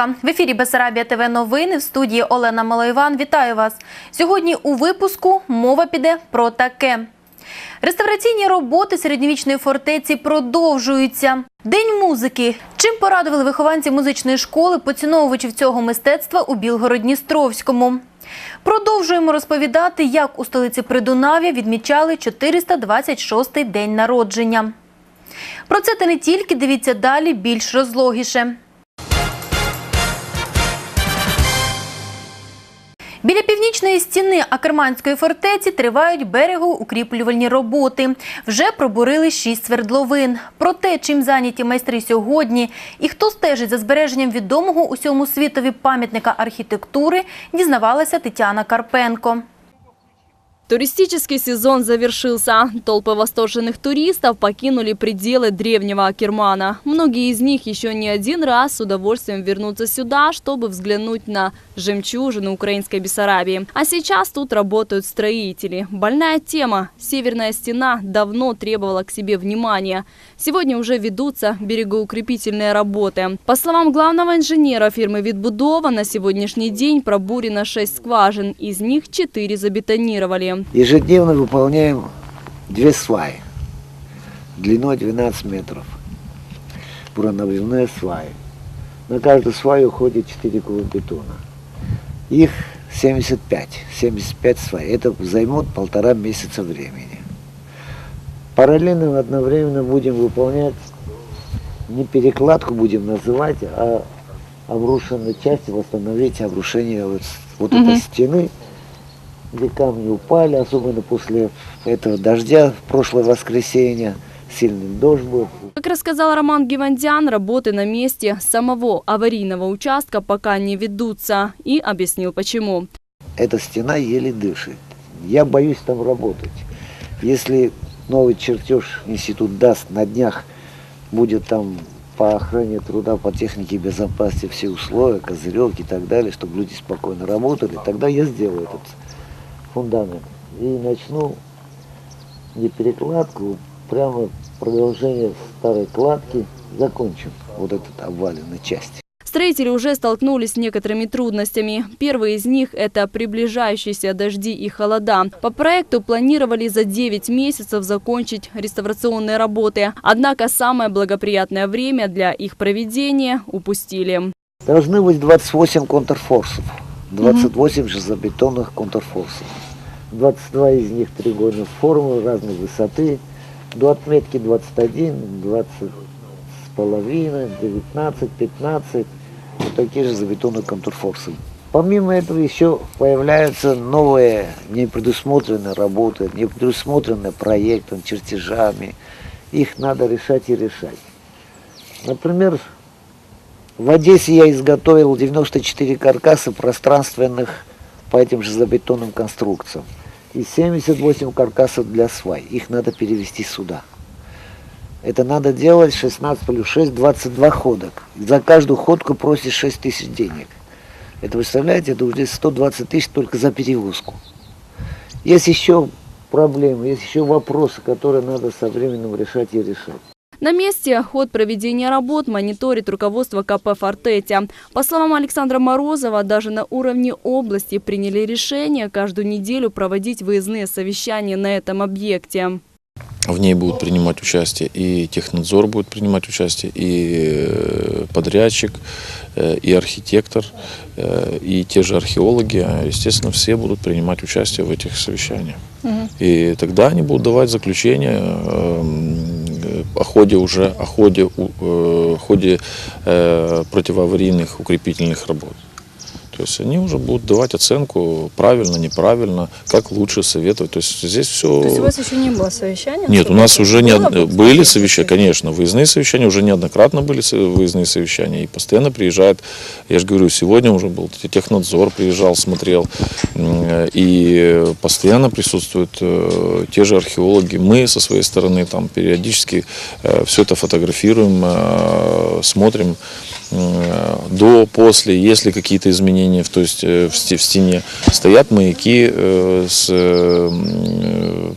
Вівторка в ефірі Бесарабія ТВ новини в студії Олена Малоїван. Вітаю вас. Сьогодні у випуску мова піде про таке. Реставраційні роботи середньовічної фортеці продовжуються. День музики. Чим порадували вихованці музичної школи поціновувачів цього мистецтва у Білгород-Дністровському. Продовжуємо розповідати, як у столиці Придунав'я відмічали 426-й день народження. Про це та не тільки дивіться далі більш розлогіше. Біля північної стіни Акерманської фортеці тривають берегоукріплювальні роботи. Вже пробурили шість свердловин. Про те, чим зайняті майстри сьогодні і хто стежить за збереженням відомого усьому світові пам'ятника архітектури, дізнавалася Тетяна Карпенко. Туристический сезон завершился. Толпы восторженных туристов покинули пределы древнего Акермана. Многие из них еще не один раз с удовольствием вернутся сюда, чтобы взглянуть на жемчужину украинской Бессарабии. А сейчас тут работают строители. Больная тема. Северная стена давно требовала к себе внимания. Сегодня уже ведутся берегоукрепительные работы. По словам главного инженера фирмы «Видбудова», на сегодняшний день пробурено 6 скважин, из них 4 забетонировали. Ежедневно выполняем две сваи длиной 12 метров. Буронавливные сваи. На каждую сваю уходит 4 куба бетона. Их 75, 75 свай. Это займет полтора месяца времени. Параллельно одновременно будем выполнять, не перекладку будем называть, а обрушенные части, восстановить обрушение вот, вот этой стены, где камни упали, особенно после этого дождя в прошлое воскресенье, сильный дождь был. Как рассказал Роман Гивандян, работы на месте самого аварийного участка пока не ведутся и объяснил почему. Эта стена еле дышит. Я боюсь там работать. Если новый чертеж институт даст на днях, будет там по охране труда, по технике безопасности все условия, козырек и так далее, чтобы люди спокойно работали, тогда я сделаю этот фундамент. И начну не перекладку, прямо продолжение старой кладки, закончим вот этот обваленную часть. Строители уже столкнулись с некоторыми трудностями. Первый из них – это приближающиеся дожди и холода. По проекту планировали за 9 месяцев закончить реставрационные работы. Однако самое благоприятное время для их проведения упустили. Должны быть 28 контрфорсов, 28 железобетонных контрфорсов. 22 из них треугольных формы разной высоты. До отметки 21, 20 с половиной, 19, 15. Такие же забетонные контрфорсы. Помимо этого еще появляются новые непредусмотренные работы, непредусмотренные проектом, чертежами. Их надо решать и решать. Например, в Одессе я изготовил 94 каркаса пространственных по этим железобетонным конструкциям. И 78 каркасов для свай. Их надо перевести сюда. Это надо делать 16 плюс 6, 22 ходок. За каждую ходку просит 6 тысяч денег. Это, представляете, это уже 120 тысяч только за перевозку. Есть еще проблемы, есть еще вопросы, которые надо со временем решать и решать. На месте ход проведения работ мониторит руководство КП «Фортетя». По словам Александра Морозова, даже на уровне области приняли решение каждую неделю проводить выездные совещания на этом объекте. В ней будут принимать участие и технадзор будет принимать участие, и э, подрядчик, э, и архитектор, э, и те же археологи. А, Естественно, все будут принимать участие в этих совещаниях. И тогда они будут давать заключение э, о ходе уже о ходе, э, ходе противоаварийных укрепительных работ. То есть они уже будут давать оценку правильно, неправильно, как лучше советовать. То есть здесь все. То есть у вас еще не было совещания? Нет, у нас уже не, од- были совещания, конечно, выездные совещания, уже неоднократно были выездные совещания, и постоянно приезжает, я же говорю, сегодня уже был те- технадзор, приезжал, смотрел, э, и постоянно присутствуют э, те же археологи, мы со своей стороны там периодически все это фотографируем, э, смотрим, э, до, после, есть ли какие-то изменения, то есть э, в сте- в стене стоят маяки э, с э,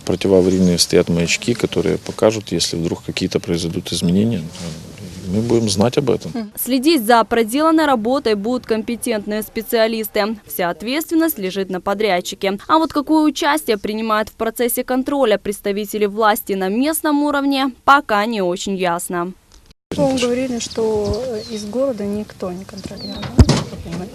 противоаварийные стоят маячки, которые покажут, если вдруг какие-то произойдут изменения. мы будем знать об этом. Следить за проделанной работой будут компетентные специалисты. Вся ответственность лежит на подрядчике. А вот какое участие принимают в процессе контроля представители власти на местном уровне, пока не очень ясно. Вам говорили, что из города никто не контролирует.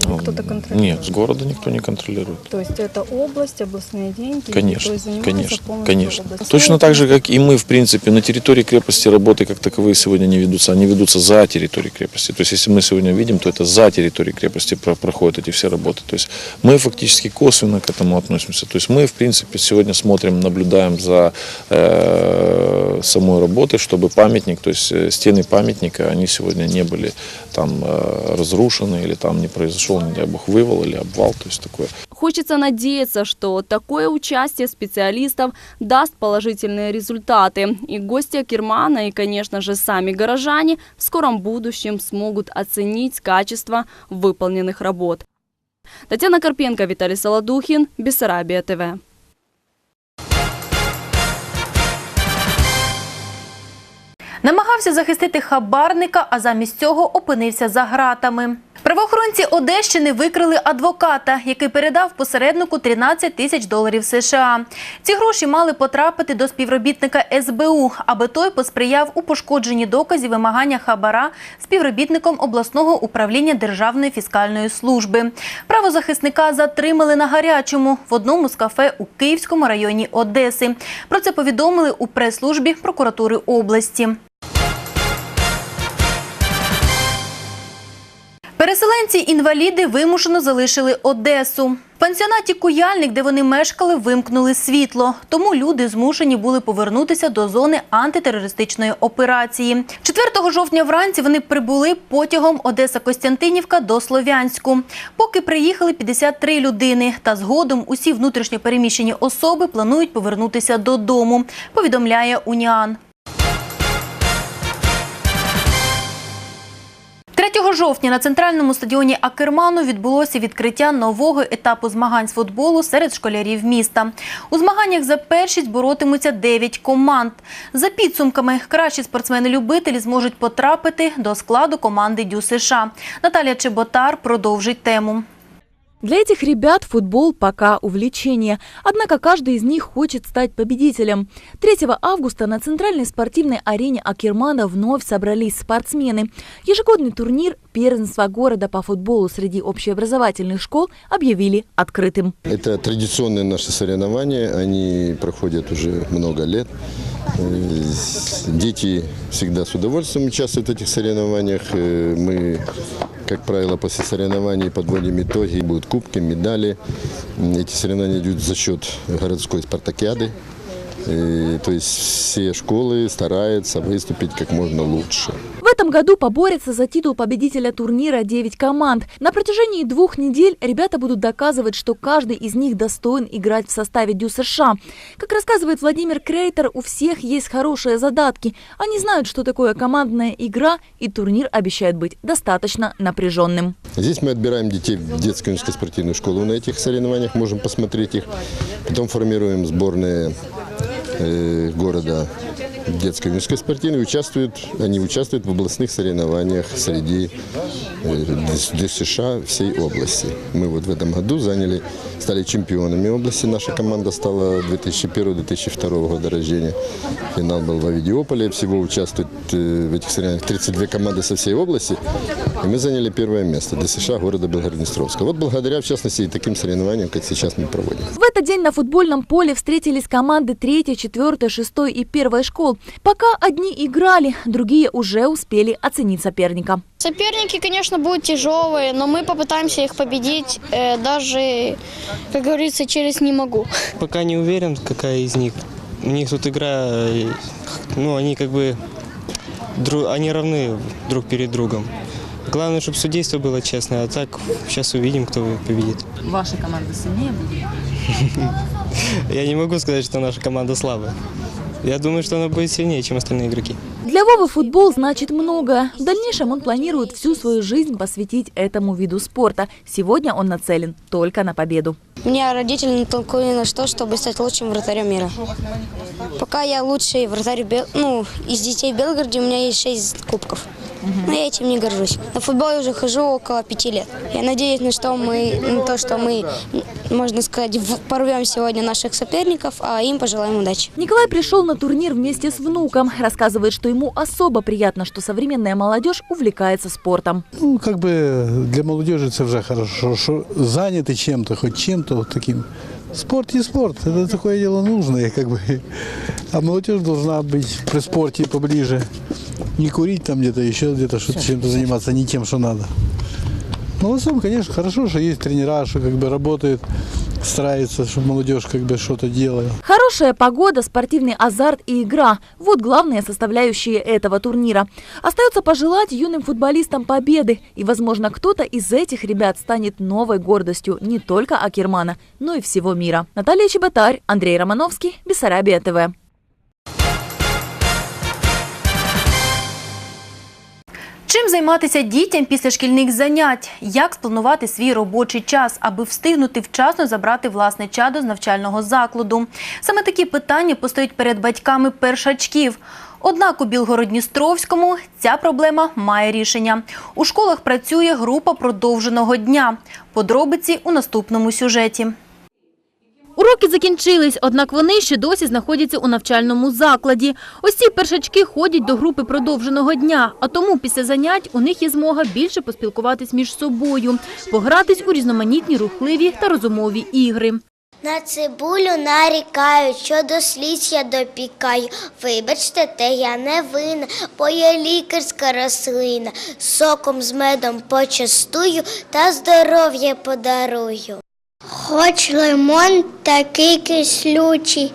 Кто-то контролирует. Нет, с города никто не контролирует. То есть это область, областные деньги. Конечно, конечно, конечно. область. Точно так же, как и мы, в принципе, на территории крепости работы как таковые сегодня не ведутся, они ведутся за территорией крепости. То есть, если мы сегодня видим, то это за территорией крепости про- проходят эти все работы. То есть, мы фактически косвенно к этому относимся. То есть, мы, в принципе, сегодня смотрим, наблюдаем за э, самой работой, чтобы памятник, то есть, э, стены памятника, они сегодня не были там э, разрушены или там не произошел, не дай бог, вывал или обвал, то есть, такое. Хочется надеяться, что такое участие специалистов даст положительные результаты. И гости Акермана, и, конечно же, сами горожане в скором будущем смогут оценить качество выполненных работ. Татьяна Карпенко, Виталий Солодухин, Бессарабия ТВ. Намагався захистити хабарника, а замість цього опинився за ґратами. Правоохоронці Одещини викрили адвоката, який передав посереднику 13 тисяч доларів США. Ці гроші мали потрапити до співробітника СБУ, аби той посприяв у пошкодженні доказів вимагання хабара співробітником обласного управління Державної фіскальної служби. Правозахисника затримали на гарячому в одному з кафе у Київському районі Одеси. Про це повідомили у прес-службі прокуратури області. Переселенці-інваліди вимушено залишили Одесу. В пансіонаті Куяльник, де вони мешкали, вимкнули світло. Тому люди змушені були повернутися до зони антитерористичної операції. 4 жовтня вранці вони прибули потягом Одеса-Костянтинівка до Слов'янську. Поки приїхали 53 людини. Та згодом усі внутрішньопереміщені особи планують повернутися додому, повідомляє Уніан. 3 жовтня на центральному стадіоні Акерману відбулося відкриття нового етапу змагань з футболу серед школярів міста. У змаганнях за першість боротимуться 9 команд. За підсумками, кращі спортсмени-любителі зможуть потрапити до складу команди Дю США. Наталія Чеботар продовжить тему. Для этих ребят футбол пока увлечение, однако каждый из них хочет стать победителем. 3 августа на центральной спортивной арене Акермана вновь собрались спортсмены. Ежегодный турнир первенства города по футболу среди общеобразовательных школ объявили открытым. Это традиционные наши соревнования, они проходят уже много лет. Э, Дети всегда с удовольствием участвуют в этих соревнованиях. Э, Мы, как правило, после соревнований подводим итоги, будут кубки, медали. Эти соревнования идут за счет городской спартакиады. Э, То есть все школы стараются выступить как можно лучше. Этом году поборются за титул победителя турнира 9 команд. На протяжении двух недель ребята будут доказывать, что каждый из них достоин играть в составе Дю США. Как рассказывает Владимир Крейтер, у всех есть хорошие задатки. Они знают, что такое командная игра, и турнир обещает быть достаточно напряженным. Здесь мы отбираем детей в детскую спортивную школу на этих соревнованиях, можем посмотреть их. Потом формируем сборные э, города детской юношеской спортивной. Участвуют, они участвуют в областных соревнованиях среди э, ДС- ДСШ всей области. Мы вот в этом году заняли, стали чемпионами области. Наша команда стала 2001-2002 года рождения. Финал был в Авидиополе. Всего участвует э, в этих соревнованиях 32 команды со всей области. И мы заняли первое место. ДСШ города Белгороднестровска. Вот благодаря, в частности, и таким соревнованиям, как сейчас мы проводим. В этот день на футбольном поле встретились команды 3, 4, 6 и 1 школ. Пока одни играли, другие уже успели оценить соперника. Соперники, конечно, будут тяжелые, но мы попытаемся их победить, э, даже, как говорится, через «не могу». Пока не уверен, какая из них. У них тут игра, ну, они как бы, они равны друг перед другом. Главное, чтобы судейство было честное, а так сейчас увидим, кто победит. Ваша команда сильнее будет? Я не могу сказать, что наша команда слабая. Я думаю, что она будет сильнее, чем остальные игроки. Для Вовы футбол значит многое. В дальнейшем он планирует всю свою жизнь посвятить этому виду спорта. Сегодня он нацелен только на победу. Меня родители натолкнули на что, чтобы стать лучшим вратарем мира. Пока я лучший вратарь, Бел- ну, из детей в Белгороде, у меня есть 6 кубков. Но я этим не горжусь. На футбол уже хожу около пяти лет. Я надеюсь на, что мы, на то, что мы, можно сказать, порвем сегодня наших соперников, а им пожелаем удачи. Николай пришел на турнир вместе с внуком. Рассказывает, что ему особо приятно, что современная молодежь увлекается спортом. Ну, как бы для молодежи це вже хорошо, що зайняті чим-то, хоч чим-то вот таким. Спорт и спорт, это такое дело нужное, как бы. А молодежь должна быть при спорте поближе. Не курить там где-то, еще где-то, что чем-то заниматься, не тем, что надо. Молодцом, конечно, хорошо, что есть тренера, что как бы работают, стараются, чтобы молодежь как бы что-то делала. Хорошая погода, спортивный азарт и игра – вот главные составляющие этого турнира. Остается пожелать юным футболистам победы. И, возможно, кто-то из этих ребят станет новой гордостью не только Акермана, но и всего мира. Наталья Чеботарь, Андрей Романовский, Бессарабия ТВ. Займатися дітям після шкільних занять? Як спланувати свій робочий час, аби встигнути вчасно забрати власне чадо з навчального закладу? Саме такі питання постають перед батьками першачків. Однак у Білгородністровському ця проблема має рішення. У школах працює група продовженого дня. Подробиці у наступному сюжеті. Уроки закінчились, однак вони ще досі знаходяться у навчальному закладі. Ось ці першачки ходять до групи продовженого дня, а тому після занять у них є змога більше поспілкуватись між собою, погратись у різноманітні рухливі та розумові ігри. На цибулю нарікають, що до сліз я допікаю. Вибачте, те я не винна, бо я лікарська рослина. Соком з медом почастую та здоров'я подарую. Хоч лимон такий кислючий,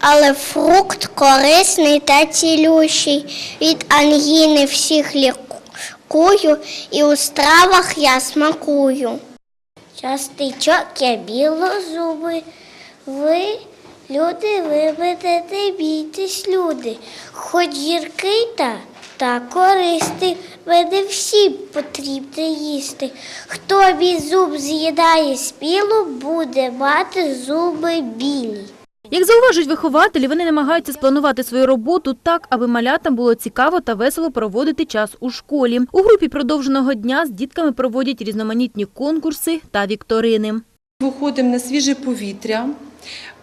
але фрукт корисний та цілющий. Від ангіни всіх лікую, і у стравах я смакую. Частичок я білозуби. Ви, люди, ви будете бійтесь, люди. Хоч гіркий та, та користий, мене всім потрібно їсти. Хто мій зуб з'їдає спілу, буде мати зуби білі. Як зауважують вихователі, вони намагаються спланувати свою роботу так, аби малятам було цікаво та весело проводити час у школі. У групі продовженого дня з дітками проводять різноманітні конкурси та вікторини. Виходимо на свіже повітря.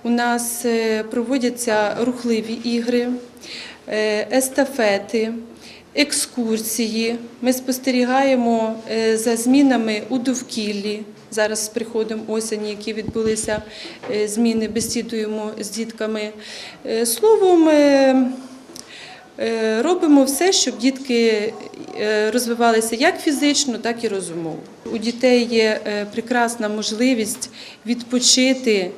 У нас е, проводяться рухливі ігри, е, естафети, екскурсії. Ми спостерігаємо е, за змінами у довкіллі. Зараз з приходом осені, які відбулися е, зміни, бесідуємо з дітками. Е, Словом, Робимо все, щоб дітки е, розвивалися як фізично, так і розумово. У дітей є е, прекрасна можливість відпочити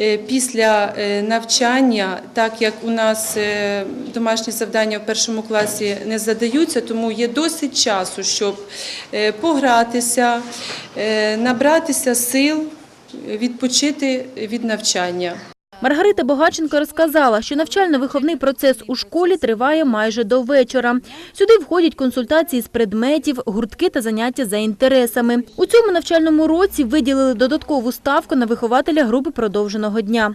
е, після е, навчання, так як у нас е, домашні завдання в першому класі не задаються, тому є досить часу, щоб е, погратися, е, набратися сил, відпочити від навчання. Маргарита Богаченко розказала, що навчально-виховний процес у школі триває майже до вечора. Сюди входять консультації з предметів, гуртки та заняття за інтересами. У цьому навчальному році виділили додаткову ставку на вихователя групи продовженого дня.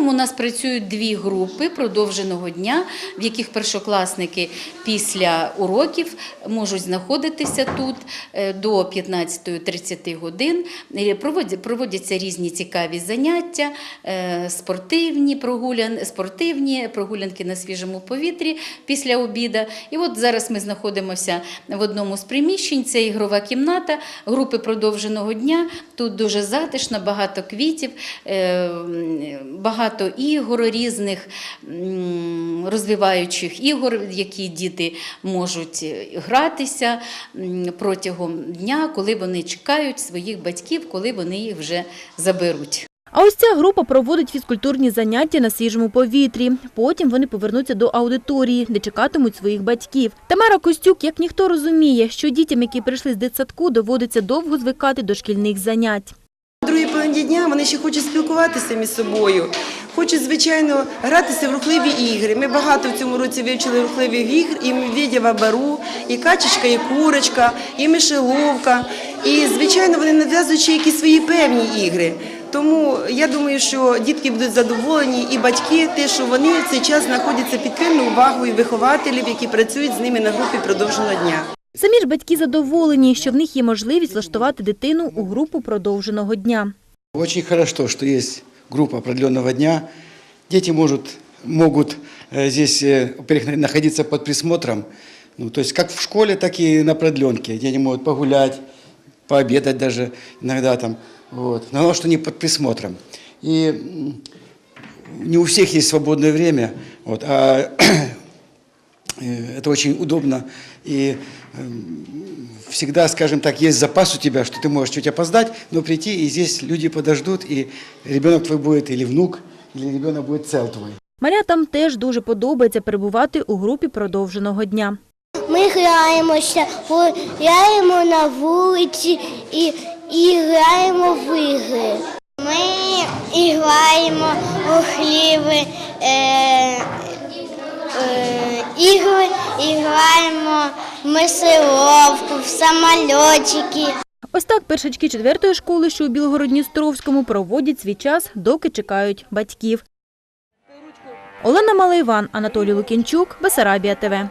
У нас працюють дві групи продовженого дня, в яких першокласники після уроків можуть знаходитися тут е, до 15-30 годин. Е, Проводяться різні цікаві заняття, е, спортивні, прогулян, спортивні прогулянки на свіжому повітрі після обіда. І от зараз ми знаходимося в одному з приміщень. Це ігрова кімната групи продовженого дня. Тут дуже затишно, багато квітів, м, багато ігор різних розвиваючих ігор, які діти можуть е, гратися протягом дня, коли вони чекають своїх батьків, коли вони їх вже заберуть. А ось ця група проводить фізкультурні заняття на свіжому повітрі. Потім вони повернуться до аудиторії, де чекатимуть своїх батьків. Тамара Костюк, як ніхто розуміє, що дітям, які прийшли з дитсадку, доводиться довго звикати до шкільних занять. Другій дня вони ще хочуть спілкуватися між собою, хочуть, звичайно, гратися в рухливі ігри. Ми багато в цьому році вивчили рухливих ігр, і медведєва бару, і качечка, і курочка, і мишеловка. І, звичайно, вони нав'язують ще якісь свої певні ігри. Тому я думаю, що дітки будуть задоволені і батьки, те, що вони в цей час знаходяться під пильною увагою вихователів, які працюють з ними на групі продовженого дня. Самі ж батьки задоволені, що в них є можливість влаштувати дитину у групу продовженого дня. Очень хорошо, что есть группа определенного дня. Дети может, могут э, здесь, э, находиться под присмотром, ну, то есть как в школе, так и на продленке, где они могут погулять, пообедать даже иногда там. Вот. Но главное, что они под присмотром. И не у всех есть свободное время, вот, а э, это очень удобно. И эм, всегда, скажем так, есть запас у тебя, что ты можешь чуть опоздать, но прийти, и здесь люди подождут, и ребенок твой будет, или внук, или ребенок будет цел твой. Малятам теж дуже подобається перебувати у групі продовженого дня. Ми граємося, гуляємо на вулиці і, і граємо в ігри. Ми і граємо у хліби, е, е, ігри, і граємо в мисировку, в самольотики. Ось так першачки четвертої школи, що у Білгородністровському, проводять свій час, доки чекають батьків. Олена Малайван, Анатолій Лукінчук, Бесарабія ТВ.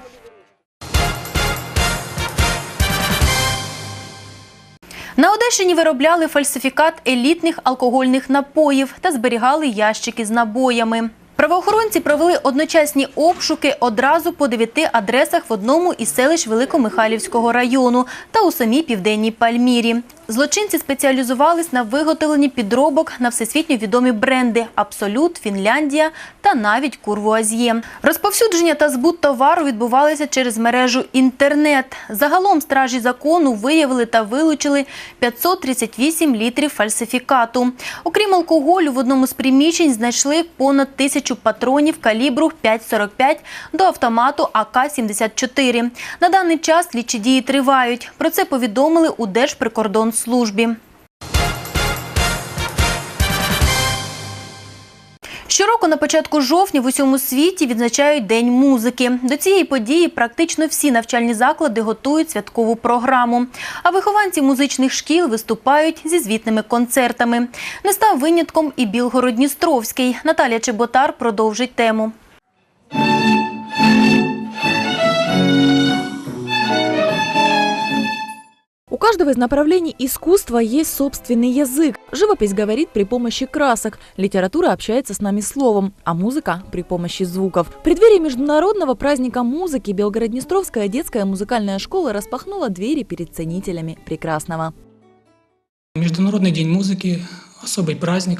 На Одещині виробляли фальсифікат елітних алкогольних напоїв та зберігали ящики з набоями. Правоохоронці провели одночасні обшуки одразу по дев'яти адресах в одному із селищ Великомихайлівського району та у самій південній Пальмірі. Злочинці спеціалізувались на виготовленні підробок на всесвітньо відомі бренди Абсолют, Фінляндія та навіть Курвуаз'є. Розповсюдження та збут товару відбувалися через мережу інтернет. Загалом стражі закону виявили та вилучили 538 літрів фальсифікату. Окрім алкоголю, в одному з приміщень знайшли понад тисячу патронів калібру 5,45 до автомату АК-74. На даний час слідчі дії тривають. Про це повідомили у Держприкордонслужбі. Щороку на початку жовтня в усьому світі відзначають День музики. До цієї події практично всі навчальні заклади готують святкову програму. А вихованці музичних шкіл виступають зі звітними концертами. Не став винятком і Білгород-Дністровський. Наталія Чеботар продовжить тему. У каждого из направлений искусства есть собственный язык. Живопись говорит при помощи красок, литература общается с нами словом, а музыка – при помощи звуков. В преддверии Международного праздника музыки Белгороднестровская детская музыкальная школа распахнула двери перед ценителями прекрасного. Международный день музыки – особый праздник.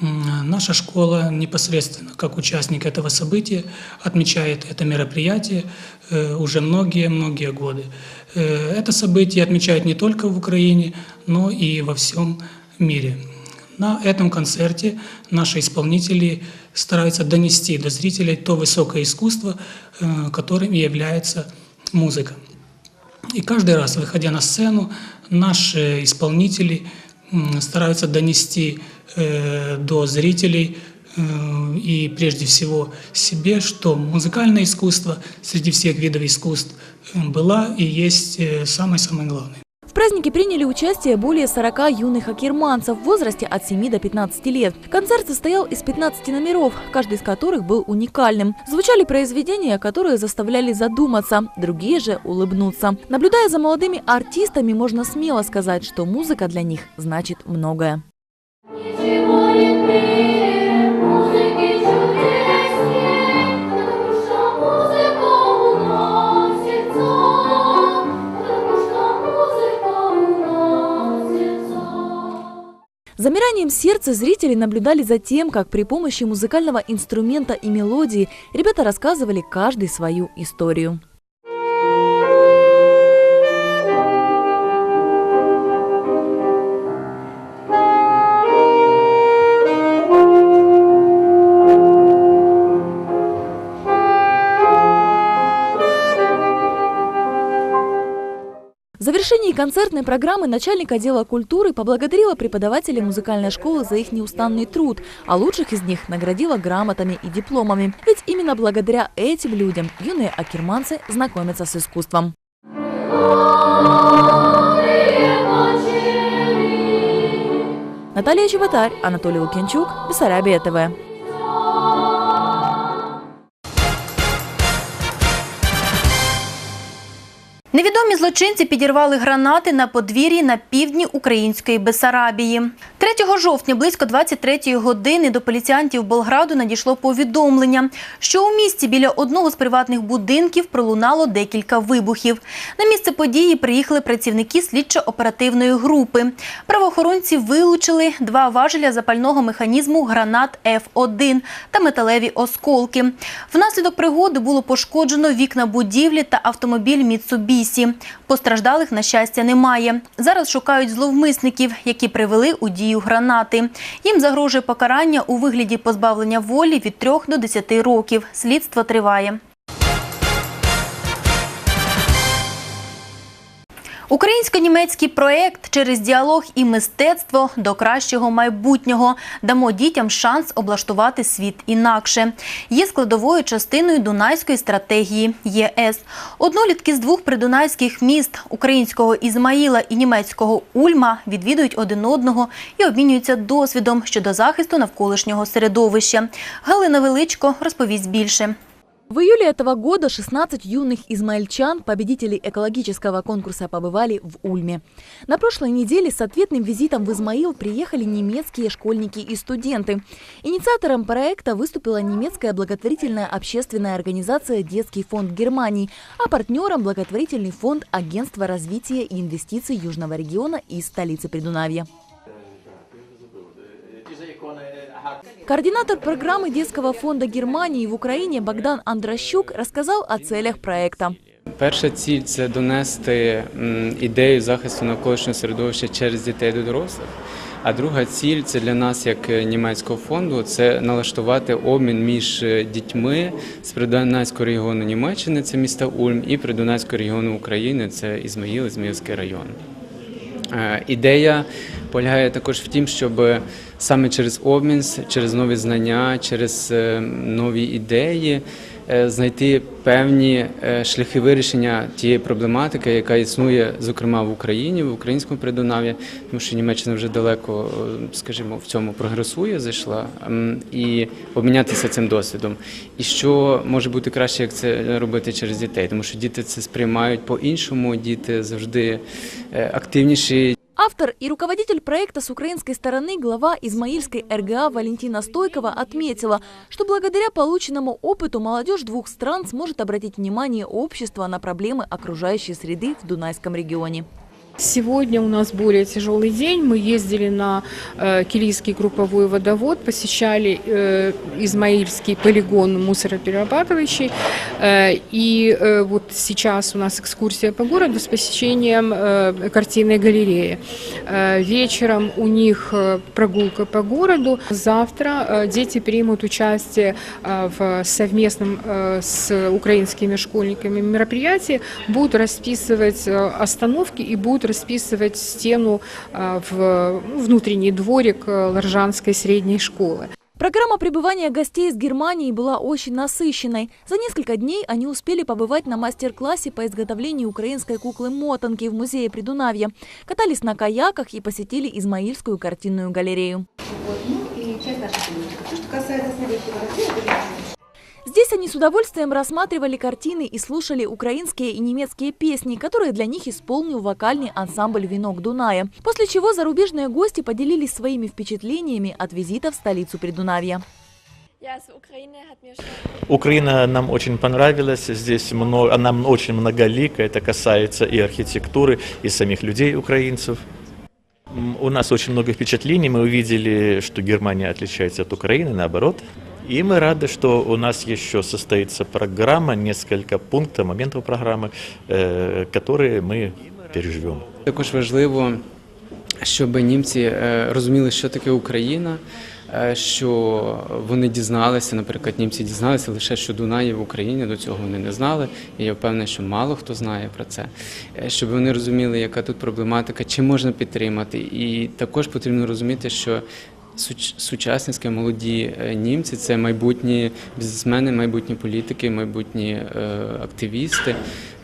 Наша школа непосредственно, как участник этого события, отмечает это мероприятие э, уже многие-многие годы. Э, Это событие отмечают не только в Украине, но и во всем мире. На этом концерте наши исполнители стараются донести до зрителей то высокое искусство, э, которым является музыка. И каждый раз, выходя на сцену, наши исполнители стараются донести э, до зрителей э, и прежде всего себе, что музыкальное искусство среди всех видов искусств э, была и есть самое-самое главное. Празднике приняли участие более 40 юных акерманцев в возрасте от 7 до 15 лет. Концерт состоял из 15 номеров, каждый из которых был уникальным. Звучали произведения, которые заставляли задуматься, другие же улыбнуться. Наблюдая за молодыми артистами, можно смело сказать, что музыка для них значит многое. Замиранием сердца зрители наблюдали за тем, как при помощи музыкального инструмента и мелодии ребята рассказывали каждый свою историю. Завершении концертной программы начальник отдела культуры поблагодарила преподавателей музыкальной школы за их неустанный труд, а лучших из них наградила грамотами и дипломами. Ведь именно благодаря этим людям юные акерманцы знакомятся с искусством. Наталья Чеботарь, Анатолий Лукьянчук, Бессарабия ТВ. Невідомі злочинці підірвали гранати на подвір'ї на півдні української Бесарабії. 3 жовтня близько 23-ї години до поліціянтів Болграду надійшло повідомлення, що у місті біля одного з приватних будинків пролунало декілька вибухів. На місце події приїхали працівники слідчо-оперативної групи. Правоохоронці вилучили два важеля запального механізму гранат Ф1 та металеві осколки. Внаслідок пригоди було пошкоджено вікна будівлі та автомобіль Міцубісі. Постраждалих, на щастя, немає. Зараз шукають зловмисників, які привели у дію гранати. Їм загрожує покарання у вигляді позбавлення волі від 3 до 10 років. Слідство триває. Українсько-німецький проєкт через діалог і мистецтво до кращого майбутнього дамо дітям шанс облаштувати світ інакше. Є складовою частиною Дунайської стратегії ЄС. Однолітки з двох придунайських міст українського Ізмаїла і німецького Ульма відвідують один одного і обмінюються досвідом щодо захисту навколишнього середовища. Галина Величко розповість більше. В июле этого года 16 юных измаильчан, победителей экологического конкурса, побывали в Ульме. На прошлой неделе с ответным визитом в Измаил приехали немецкие школьники и студенты. Инициатором проекта выступила немецкая благотворительная общественная организация «Детский фонд Германии», а партнером благотворительный фонд Агентства развития и инвестиций Южного региона из столицы Придунавья. Координатор программы Детского фонда Германии в Украине Богдан Андрощук рассказал о целях проекта. Перша ціль це донести ідею захисту навколишнього середовища через дітей до дорослих. А друга ціль це для нас, як німецького фонду, це налаштувати обмін між е, дітьми з Придунайського регіону Німеччини, це місто Ульм, і Придунайського регіону України, це Ізмаїл, Ізмаїльський район. Е, Ідея полягає також в тім, щоб саме через обмін, через нові знання, через е, нові ідеї е, знайти певні е, шляхи вирішення тієї проблематики, яка існує, зокрема в Україні, в українському Придунав'ї, тому що Німеччина вже далеко, е, скажімо, в цьому прогресує, зайшла, і обмінятися цим досвідом. І що може бути краще, як це робити через дітей, тому що діти це сприймають по-іншому, діти завжди е, активніші, Автор и руководитель проекта с украинской стороны, глава Измаильской РГА Валентина Стойкова отметила, что благодаря полученному опыту молодежь двух стран сможет обратить внимание общества на проблемы окружающей среды в Дунайском регионе. Сегодня у нас более тяжелый день. Мы ездили на э, Килийский групповой водовод, посещали э, Измаильский полигон мусороперерабатывающий. Э, и э, вот сейчас у нас экскурсия по городу с посещением э, картинной галереи. Э, вечером у них э, прогулка по городу. Завтра э, дети примут участие э, в совместном э, с украинскими школьниками мероприятии, будут расписывать э, остановки и будут расписывать стену э, в внутренний дворик э, Ларжанской средней школы. Программа пребывания гостей из Германии была очень насыщенной. За несколько дней они успели побывать на мастер-классе по изготовлению украинской куклы-мотанки в музее Придунавья, катались на каяках и посетили Измаильскую картинную галерею. Здесь они с удовольствием рассматривали картины и слушали украинские и немецкие песни, которые для них исполнил вокальный ансамбль «Венок Дуная». После чего зарубежные гости поделились своими впечатлениями от визита в столицу Придунавья. Украина нам очень понравилась, здесь много, она очень многолика, это касается и архитектуры, и самих людей, украинцев. У нас очень много впечатлений, мы увидели, что Германия отличается от Украины, наоборот. И мы рады, что у нас еще состоится программа, несколько пунктов, моментов программы, э, которые мы переживем. Також важливо, щоб німці е, розуміли, що таке Україна, е, що вони дізналися, наприклад, німці дізналися лише, що Дунай є в Україні, до цього вони не знали. І я впевнений, що мало хто знає про це. Е, Щоб вони розуміли, яка тут проблематика, чи можна підтримати. І також потрібно розуміти, що суч- сучасницькі молоді е, німці це майбутні бізнесмени, майбутні політики, майбутні е, активісти,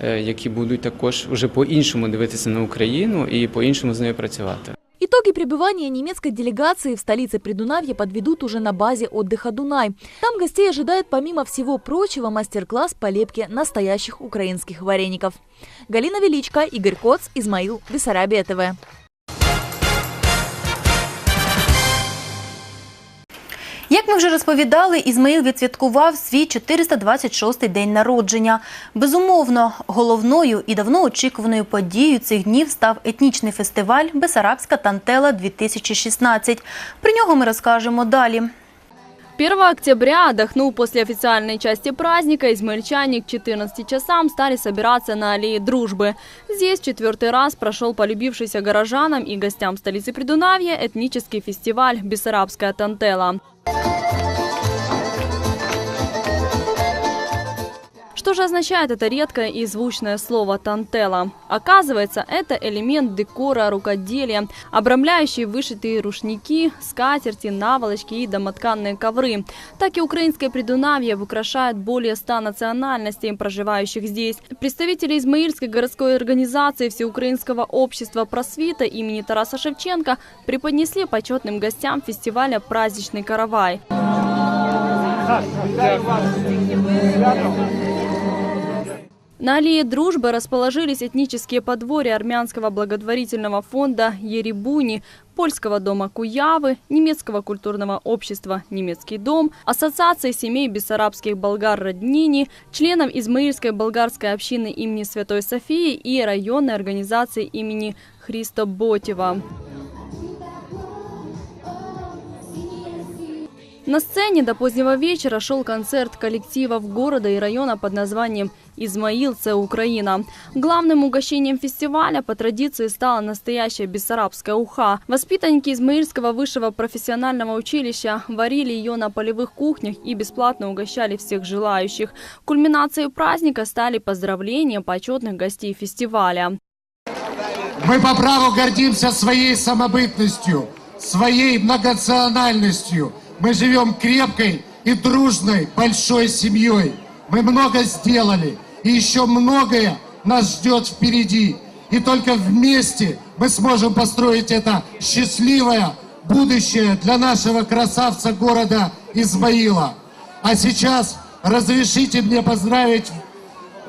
е, які будуть також вже по-іншому дивитися на Україну і по-іншому з нею працювати. Итог Итоги пребывания немецкой делегации в столице Придунавья подведут уже на базе отдыха «Дунай». Там гостей ожидает, помимо всего прочего, мастер-класс по лепке настоящих украинских вареников. Галина Величко, Игорь Коц, Измаил, Бессарабия ТВ. Як ми вже розповідали, Ізмаїл відсвяткував свій 426-й день народження. Безумовно, головною і давно очікуваною подією цих днів став етнічний фестиваль Бесарабська Тантела-2016. Про нього ми розкажемо далі. 1 октября, отдохнув после официальной части праздника, измаильчане к 14 часам стали собираться на аллее Дружбы. Здесь четвертый раз прошел полюбившийся горожанам и гостям столицы Придунавья этнический фестиваль «Бессарабская Тантела». Что же означает это редкое и звучное слово «тантела»? Оказывается, это элемент декора рукоделия, обрамляющий вышитые рушники, скатерти, наволочки и домотканные ковры. Так и украинское Придунавье украшает более 100 национальностей, проживающих здесь. Представители Измаильской городской организации Всеукраинского общества просвита имени Тараса Шевченко преподнесли почетным гостям фестиваля праздничный каравай. На аллее Дружбы расположились этнические подворья армянского благотворительного фонда Ерибуни, польского дома Куявы, немецкого культурного общества «Немецкий дом», Ассоциации семей бессарабских болгар Роднини, членов Измаильской болгарской общины имени Святой Софии и районной организации имени Христа Ботева. На сцене до позднего вечера шел концерт коллективов города и района под названием «Измаил – це Украина». Главным угощением фестиваля по традиции стала настоящая бессарабская уха. Воспитанники Измаильского высшего профессионального училища варили ее на полевых кухнях и бесплатно угощали всех желающих. Кульминацией праздника стали поздравления почетных гостей фестиваля. Мы по праву гордимся своей самобытностью, своей многонациональностью. Мы живем крепкой и дружной большой семьей. Мы много сделали, и еще многое нас ждет впереди. И только вместе мы сможем построить это счастливое будущее для нашего красавца города Измаила. А сейчас разрешите мне поздравить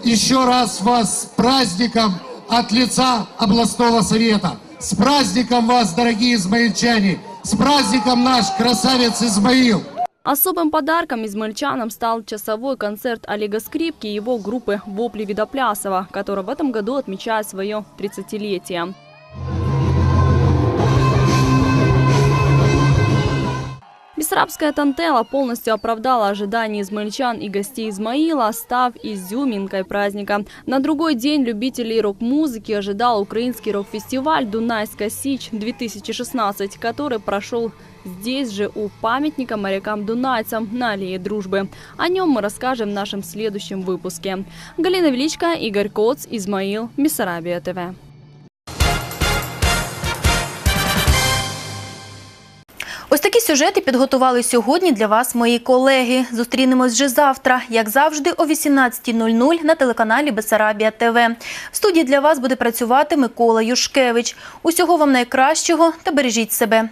еще раз вас с праздником от лица областного совета. С праздником вас, дорогие измаильчане! С праздником наш красавец Измаил! Особым подарком измальчанам стал часовой концерт Олега Скрипки и его группы «Вопли Видоплясова», которая в этом году отмечает свое 30-летие. Бессарабская тантела полностью оправдала ожидания измаильчан и гостей Измаила, став изюминкой праздника. На другой день любителей рок-музыки ожидал украинский рок-фестиваль «Дунайская Сич-2016», который прошел здесь же у памятника морякам-дунайцам на Аллее Дружбы. О нем мы расскажем в нашем следующем выпуске. Галина Величко, Игорь Коц, Измаил, Бессарабия ТВ. Сюжети підготували сьогодні для вас мої колеги. Зустрінемось вже завтра, як завжди, о 18.00 на телеканалі Бесарабія ТВ. В студії для вас буде працювати Микола Юшкевич. Усього вам найкращого та бережіть себе.